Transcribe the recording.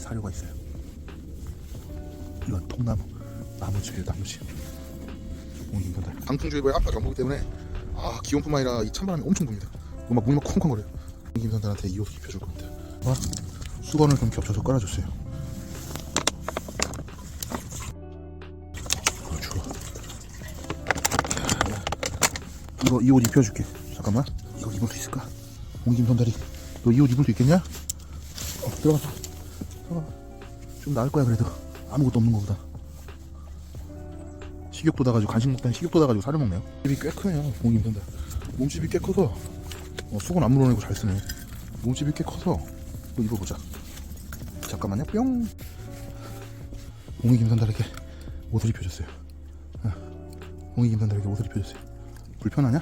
사료가 있어요. 이건 통나무, 나무집이에요, 나무집. 옹김선달. 강풍주의보의 한파 경보기 때문에 아 기온뿐만 아니라 이 찬바람이 엄청 붑니다. 막 문이 막 쿵쾅거려요. 옹김선달한테 이 옷을 입혀줄 겁니다. 와, 수건을 좀 겹쳐서 깔아줬어요. 그렇죠. 이거 이 옷 입혀줄게. 잠깐만. 이거 입을 수 있을까? 옹김선달이. 너이 옷 입을 수 있겠냐? 어, 들어가서. 들어가. 좀 나을 거야 그래도. 아무것도 없는 거보다. 식욕 돋아가지고 간식 먹다니 식욕 돋아가지고 살을 먹네요. 몸집이 꽤 크네요. 옹김선달. 몸집이 꽤 커서 어, 수건 안 물어내고 잘 쓰네. 몸집이 꽤 커서 이거 입어보자. 잠깐만요. 뿅. 옹이 김선달에게 옷을 입혀줬어요. 어. 옹이 김선달에게 옷을 입혀줬어요. 불편하냐?